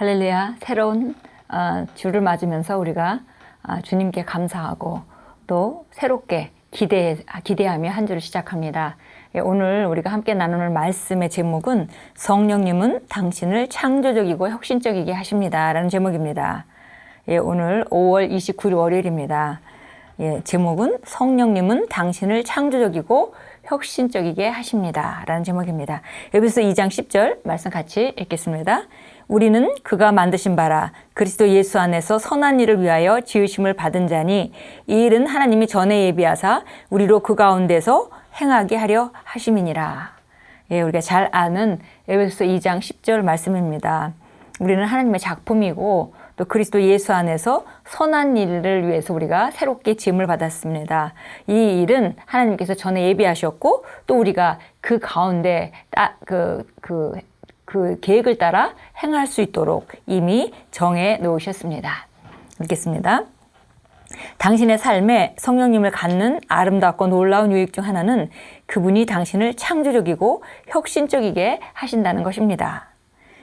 할렐루야. 새로운 어, 주를 맞으면서 우리가 아, 주님께 감사하고 또 새롭게 기대, 아, 기대하며 한 주를 시작합니다. 예, 오늘 우리가 함께 나누는 말씀의 제목은 성령님은 당신을 창조적이고 혁신적이게 하십니다. 라는 제목입니다. 예, 오늘 5월 29일 월요일입니다. 예, 제목은 성령님은 당신을 창조적이고 혁신적이게 하십니다. 라는 제목입니다. 여기서 2장 10절 말씀 같이 읽겠습니다. 우리는 그가 만드신 바라 그리스도 예수 안에서 선한 일을 위하여 지으심을 받은 자니 이 일은 하나님이 전에 예비하사 우리로 그 가운데서 행하게 하려 하심이니라. 예, 우리가 잘 아는 에베소 2장 10절 말씀입니다. 우리는 하나님의 작품이고 또 그리스도 예수 안에서 선한 일을 위해서 우리가 새롭게 지음을 받았습니다. 이 일은 하나님께서 전에 예비하셨고 또 우리가 그 가운데 그, 그, 그 계획을 따라 행할 수 있도록 이미 정해 놓으셨습니다. 읽겠습니다. 당신의 삶에 성령님을 갖는 아름답고 놀라운 유익 중 하나는 그분이 당신을 창조적이고 혁신적이게 하신다는 것입니다.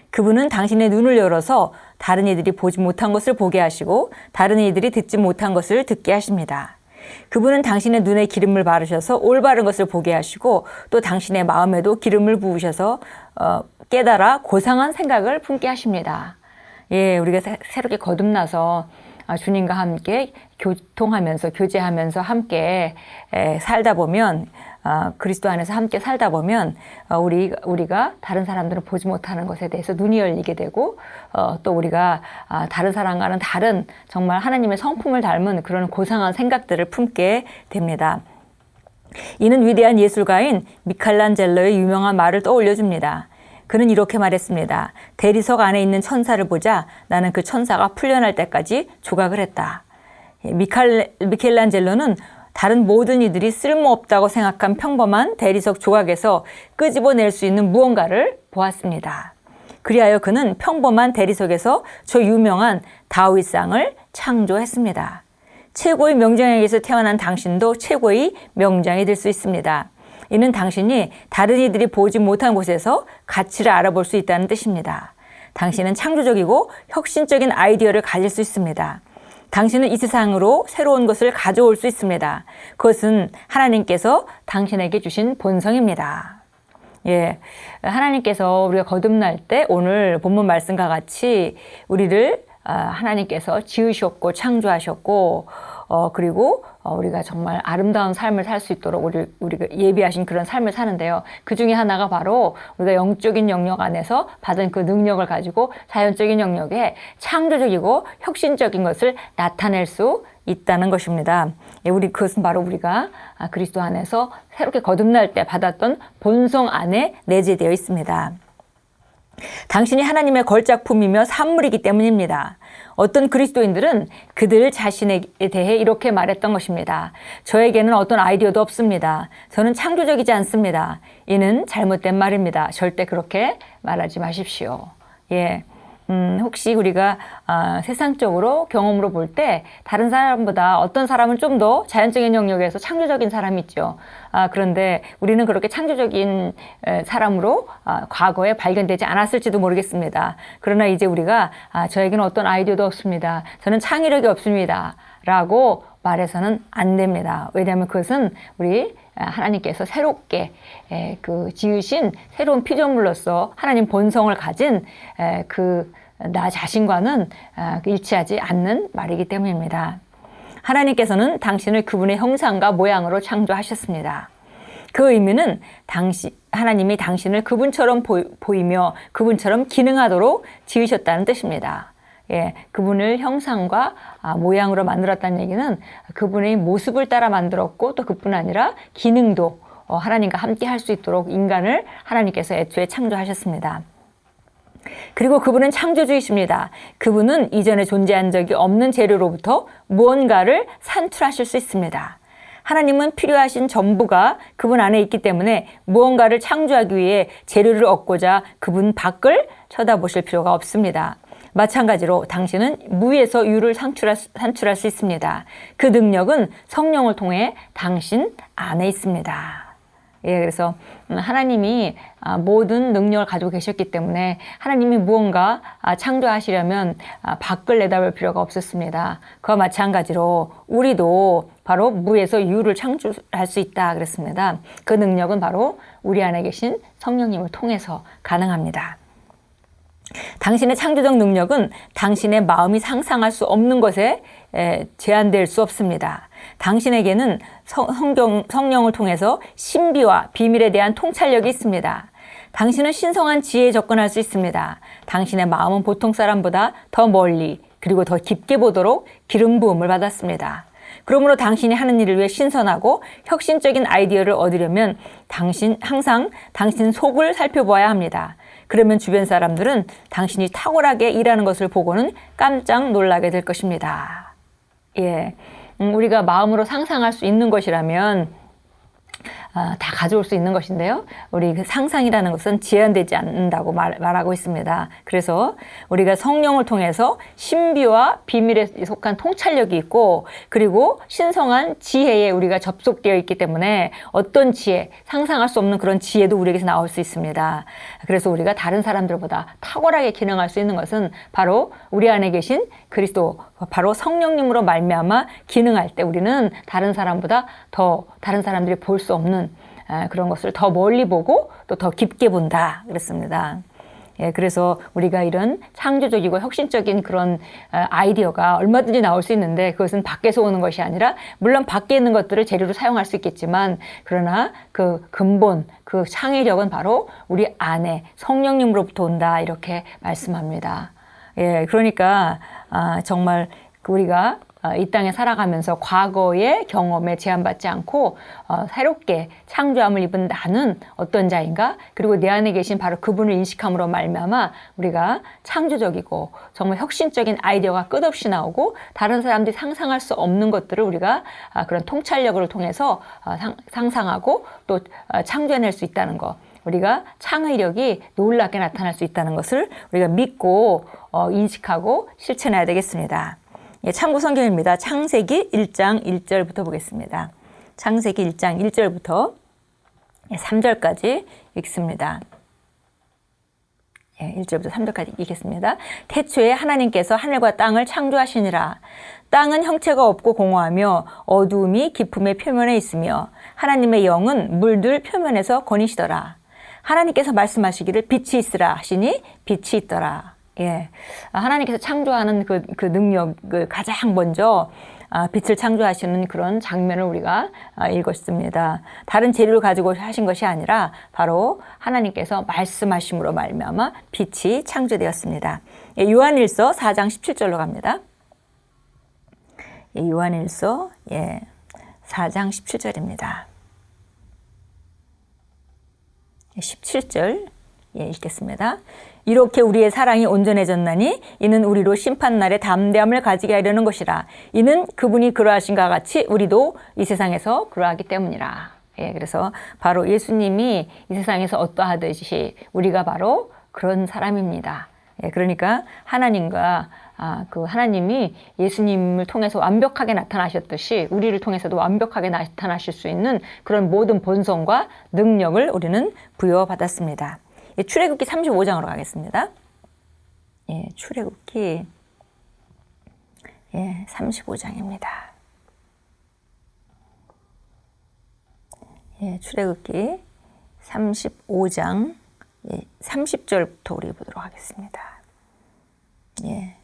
그분은 당신의 눈을 열어서 다른 이들이 보지 못한 것을 보게 하시고 다른 이들이 듣지 못한 것을 듣게 하십니다. 그분은 당신의 눈에 기름을 바르셔서 올바른 것을 보게 하시고 또 당신의 마음에도 기름을 부으셔서 어, 깨달아 고상한 생각을 품게 하십니다. 예, 우리가 새, 새롭게 거듭나서 아, 주님과 함께 교통하면서 교제하면서 함께 에, 살다 보면 어, 그리스도 안에서 함께 살다 보면 어, 우리 우리가 다른 사람들은 보지 못하는 것에 대해서 눈이 열리게 되고 어, 또 우리가 아, 다른 사람과는 다른 정말 하나님의 성품을 닮은 그런 고상한 생각들을 품게 됩니다. 이는 위대한 예술가인 미칼란젤로의 유명한 말을 떠올려 줍니다. 그는 이렇게 말했습니다. 대리석 안에 있는 천사를 보자 나는 그 천사가 풀려날 때까지 조각을 했다. 예, 미칼, 미켈란젤로는 다른 모든 이들이 쓸모없다고 생각한 평범한 대리석 조각에서 끄집어낼 수 있는 무언가를 보았습니다. 그리하여 그는 평범한 대리석에서 저 유명한 다윗상을 창조했습니다. 최고의 명장에게서 태어난 당신도 최고의 명장이 될 수 있습니다. 이는 당신이 다른 이들이 보지 못한 곳에서 가치를 알아볼 수 있다는 뜻입니다. 당신은 창조적이고 혁신적인 아이디어를 가질 수 있습니다. 당신은 이 세상으로 새로운 것을 가져올 수 있습니다. 그것은 하나님께서 당신에게 주신 본성입니다. 예. 하나님께서 우리가 거듭날 때 오늘 본문 말씀과 같이 우리를 아, 하나님께서 지으셨고 창조하셨고 어, 그리고 어, 우리가 정말 아름다운 삶을 살 수 있도록 우리, 우리가 예비하신 그런 삶을 사는데요. 그 중에 하나가 바로 우리가 영적인 영역 안에서 받은 그 능력을 가지고 자연적인 영역에 창조적이고 혁신적인 것을 나타낼 수 있다는 것입니다. 예, 우리 그것은 바로 우리가 아, 그리스도 안에서 새롭게 거듭날 때 받았던 본성 안에 내재되어 있습니다. 당신이 하나님의 걸작품이며 산물이기 때문입니다. 어떤 그리스도인들은 그들 자신에 대해 이렇게 말했던 것입니다. 저에게는 어떤 아이디어도 없습니다. 저는 창조적이지 않습니다. 이는 잘못된 말입니다. 절대 그렇게 말하지 마십시오. 예. 음, 혹시 우리가 아, 세상적으로 경험으로 볼 때 다른 사람보다 어떤 사람은 좀 더 자연적인 영역에서 창조적인 사람이 있죠. 아, 그런데 우리는 그렇게 창조적인 에, 사람으로 아, 과거에 발견되지 않았을지도 모르겠습니다. 그러나 이제 우리가 아, 저에게는 어떤 아이디어도 없습니다. 저는 창의력이 없습니다. 라고 말해서는 안 됩니다. 왜냐하면 그것은 우리 하나님께서 새롭게 그 지으신 새로운 피조물로서 하나님 본성을 가진 그 나 자신과는 일치하지 않는 말이기 때문입니다. 하나님께서는 당신을 그분의 형상과 모양으로 창조하셨습니다. 그 의미는 당시, 하나님이 당신을 그분처럼 보이며 그분처럼 기능하도록 지으셨다는 뜻입니다. 예, 그분을 형상과 아, 모양으로 만들었다는 얘기는 그분의 모습을 따라 만들었고 또 그뿐 아니라 기능도 어, 하나님과 함께 할 수 있도록 인간을 하나님께서 애초에 창조하셨습니다. 그리고 그분은 창조주이십니다. 그분은 이전에 존재한 적이 없는 재료로부터 무언가를 산출하실 수 있습니다. 하나님은 필요하신 전부가 그분 안에 있기 때문에 무언가를 창조하기 위해 재료를 얻고자 그분 밖을 쳐다보실 필요가 없습니다. 마찬가지로 당신은 무에서 유를 산출할, 산출할 수 있습니다. 그 능력은 성령을 통해 당신 안에 있습니다. 예, 그래서 음, 하나님이 아, 모든 능력을 가지고 계셨기 때문에 하나님이 무언가 아, 창조하시려면 아, 밖을 내다볼 필요가 없었습니다. 그와 마찬가지로 우리도 바로 무에서 유를 창조할 수 있다 그랬습니다. 그 능력은 바로 우리 안에 계신 성령님을 통해서 가능합니다. 당신의 창조적 능력은 당신의 마음이 상상할 수 없는 것에 에, 제한될 수 없습니다. 당신에게는 성, 성경, 성령을 통해서 신비와 비밀에 대한 통찰력이 있습니다. 당신은 신성한 지혜에 접근할 수 있습니다. 당신의 마음은 보통 사람보다 더 멀리 그리고 더 깊게 보도록 기름 부음을 받았습니다. 그러므로 당신이 하는 일을 위해 신선하고 혁신적인 아이디어를 얻으려면 당신 항상 당신 속을 살펴보아야 합니다. 그러면 주변 사람들은 당신이 탁월하게 일하는 것을 보고는 깜짝 놀라게 될 것입니다. 예. 음, 우리가 마음으로 상상할 수 있는 것이라면 아, 다 가져올 수 있는 것인데요. 우리 그 상상이라는 것은 제한되지 않는다고 말, 말하고 있습니다. 그래서 우리가 성령을 통해서 신비와 비밀에 속한 통찰력이 있고 그리고 신성한 지혜에 우리가 접속되어 있기 때문에 어떤 지혜, 상상할 수 없는 그런 지혜도 우리에게서 나올 수 있습니다. 그래서 우리가 다른 사람들보다 탁월하게 기능할 수 있는 것은 바로 우리 안에 계신 그리스도 바로 성령님으로 말미암아 기능할 때 우리는 다른 사람보다 더 다른 사람들이 볼 수 없는 아, 그런 것을 더 멀리 보고 또 더 깊게 본다 그랬습니다. 예, 그래서 우리가 이런 창조적이고 혁신적인 그런 아, 아이디어가 얼마든지 나올 수 있는데 그것은 밖에서 오는 것이 아니라 물론 밖에 있는 것들을 재료로 사용할 수 있겠지만 그러나 그 근본 그 창의력은 바로 우리 안에 성령님으로부터 온다 이렇게 말씀합니다. 예, 그러니까 아, 정말 우리가 어, 이 땅에 살아가면서 과거의 경험에 제한받지 않고 어, 새롭게 창조함을 입은 나는 어떤 자인가 그리고 내 안에 계신 바로 그분을 인식함으로 말미암아 우리가 창조적이고 정말 혁신적인 아이디어가 끝없이 나오고 다른 사람들이 상상할 수 없는 것들을 우리가 아, 그런 통찰력을 통해서 어, 상, 상상하고 또 어, 창조해낼 수 있다는 것 우리가 창의력이 놀랍게 나타날 수 있다는 것을 우리가 믿고 어, 인식하고 실천해야 되겠습니다. 예, 참고 성경입니다. 창세기 1장 1절부터 보겠습니다. 창세기 1장 1절부터 3절까지 읽습니다. 예, 1절부터 3절까지 읽겠습니다. 태초에 하나님께서 하늘과 땅을 창조하시니라. 땅은 형체가 없고 공허하며 어두움이 깊음의 표면에 있으며 하나님의 영은 물들 표면에서 거니시더라. 하나님께서 말씀하시기를 빛이 있으라 하시니 빛이 있더라. 예. 하나님께서 창조하는 그, 그 능력을 가장 먼저 아, 빛을 창조하시는 그런 장면을 우리가 아, 읽었습니다. 다른 재료를 가지고 하신 것이 아니라 바로 하나님께서 말씀하심으로 말미암아 빛이 창조되었습니다. 예, 요한일서 4장 17절로 갑니다. 예, 요한일서 예, 4장 17절입니다. 17절 예, 읽겠습니다. 이렇게 우리의 사랑이 온전해졌나니 이는 우리로 심판 날에 담대함을 가지게 하려는 것이라. 이는 그분이 그러하신가 같이 우리도 이 세상에서 그러하기 때문이라. 예, 그래서 바로 예수님이 이 세상에서 어떠하듯이 우리가 바로 그런 사람입니다. 예, 그러니까 하나님과 아, 그 하나님이 예수님을 통해서 완벽하게 나타나셨듯이 우리를 통해서도 완벽하게 나타나실 수 있는 그런 모든 본성과 능력을 우리는 부여받았습니다. 예, 출애굽기 35장으로 가겠습니다. 예, 출애굽기 예, 35장입니다. 예, 출애굽기 35장 예, 30절부터 우리 보도록 하겠습니다. 예.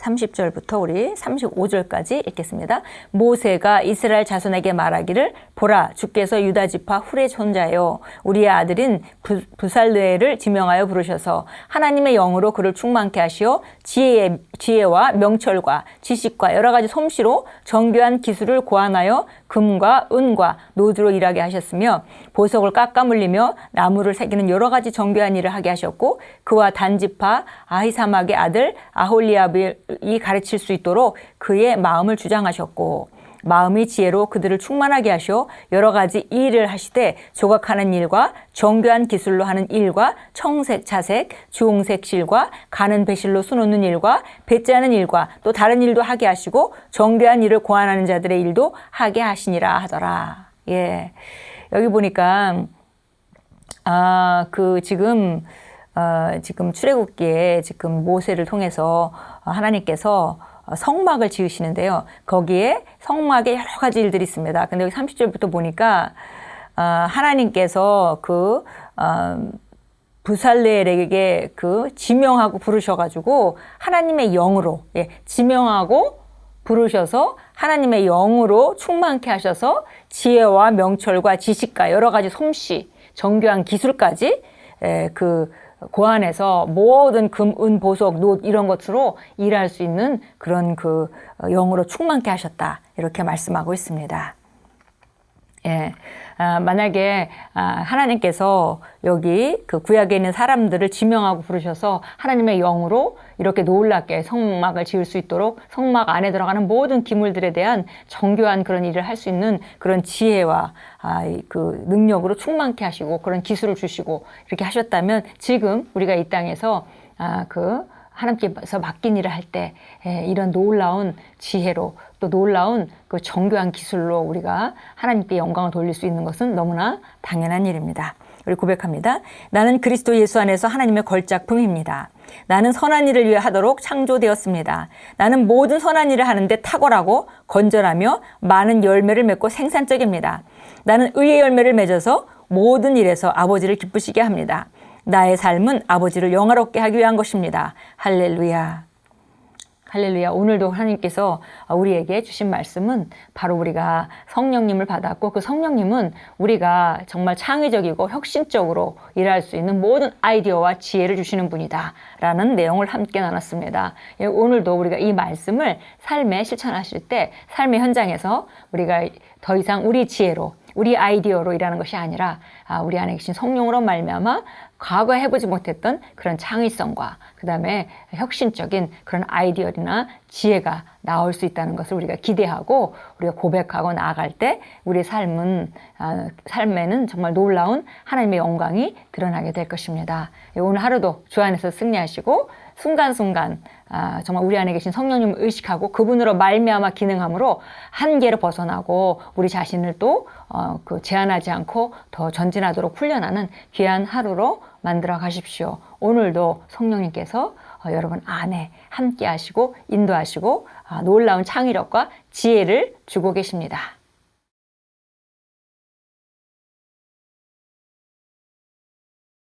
30절부터 우리 35절까지 읽겠습니다. 모세가 이스라엘 자손에게 말하기를 보라 주께서 유다 지파 후레 손자요 우리의 아들인 부, 부살르엘을 지명하여 부르셔서 하나님의 영으로 그를 충만케 하시어 지혜의 지혜와 명철과 지식과 여러 가지 솜씨로 정교한 기술을 고안하여 금과 은과 노드로 일하게 하셨으며 보석을 깎아 물리며 나무를 새기는 여러 가지 정교한 일을 하게 하셨고 그와 단지파 아히사막의 아들 아홀리압이 가르칠 수 있도록 그의 마음을 주장하셨고 마음이 지혜로 그들을 충만하게 하시어 여러 가지 일을 하시되 조각하는 일과 정교한 기술로 하는 일과 청색, 자색, 주홍색 실과 가는 배실로 수놓는 일과 배짜는 일과 또 다른 일도 하게 하시고 정교한 일을 고안하는 자들의 일도 하게 하시니라 하더라. 예. 여기 보니까 아, 그 지금 어, 지금 출애굽기에 지금 모세를 통해서 하나님께서 성막을 지으시는데요. 거기에 성막에 여러 가지 일들이 있습니다. 근데 여기 30절부터 보니까 어, 하나님께서 그 어, 부살레엘에게 그 지명하고 부르셔가지고 하나님의 영으로 예, 지명하고 부르셔서 하나님의 영으로 충만케 하셔서 지혜와 명철과 지식과 여러 가지 솜씨, 정교한 기술까지 에, 그 고안에서 모든 금, 은, 보석, 노 이런 것으로 일할 수 있는 그런 그 어, 영으로 충만케 하셨다 이렇게 말씀하고 있습니다. 예. 아, 만약에 아, 하나님께서 여기 그 구약에 있는 사람들을 지명하고 부르셔서 하나님의 영으로 이렇게 놀랍게 성막을 지을 수 있도록 성막 안에 들어가는 모든 기물들에 대한 정교한 그런 일을 할 수 있는 그런 지혜와 아, 이그 능력으로 충만케 하시고 그런 기술을 주시고 이렇게 하셨다면 지금 우리가 이 땅에서 아, 그 하나님께서 맡긴 일을 할 때 이런 놀라운 지혜로 또 놀라운 그 정교한 기술로 우리가 하나님께 영광을 돌릴 수 있는 것은 너무나 당연한 일입니다. 우리 고백합니다. 나는 그리스도 예수 안에서 하나님의 걸작품입니다. 나는 선한 일을 위해 하도록 창조되었습니다. 나는 모든 선한 일을 하는데 탁월하고 건전하며 많은 열매를 맺고 생산적입니다. 나는 의의 열매를 맺어서 모든 일에서 아버지를 기쁘시게 합니다. 나의 삶은 아버지를 영화롭게 하기 위한 것입니다. 할렐루야. 할렐루야. 오늘도 하나님께서 우리에게 주신 말씀은 바로 우리가 성령님을 받았고 그 성령님은 우리가 정말 창의적이고 혁신적으로 일할 수 있는 모든 아이디어와 지혜를 주시는 분이다. 라는 내용을 함께 나눴습니다. 예, 오늘도 우리가 이 말씀을 삶에 실천하실 때 삶의 현장에서 우리가 더 이상 우리 지혜로 우리 아이디어로 일하는 것이 아니라 아, 우리 안에 계신 성령으로 말미암아 과거에 해보지 못했던 그런 창의성과 그 다음에 혁신적인 그런 아이디어나 지혜가 나올 수 있다는 것을 우리가 기대하고 우리가 고백하고 나아갈 때 우리 삶은 아, 삶에는 정말 놀라운 하나님의 영광이 드러나게 될 것입니다. 예, 오늘 하루도 주 안에서 승리하시고 순간순간 아, 정말 우리 안에 계신 성령님을 의식하고 그분으로 말미암아 기능함으로 한계를 벗어나고 우리 자신을 또 어, 그 제한하지 않고 더 전진하도록 훈련하는 귀한 하루로 만들어 가십시오. 오늘도 성령님께서 어, 여러분 안에 함께 하시고 인도하시고 아, 놀라운 창의력과 지혜를 주고 계십니다.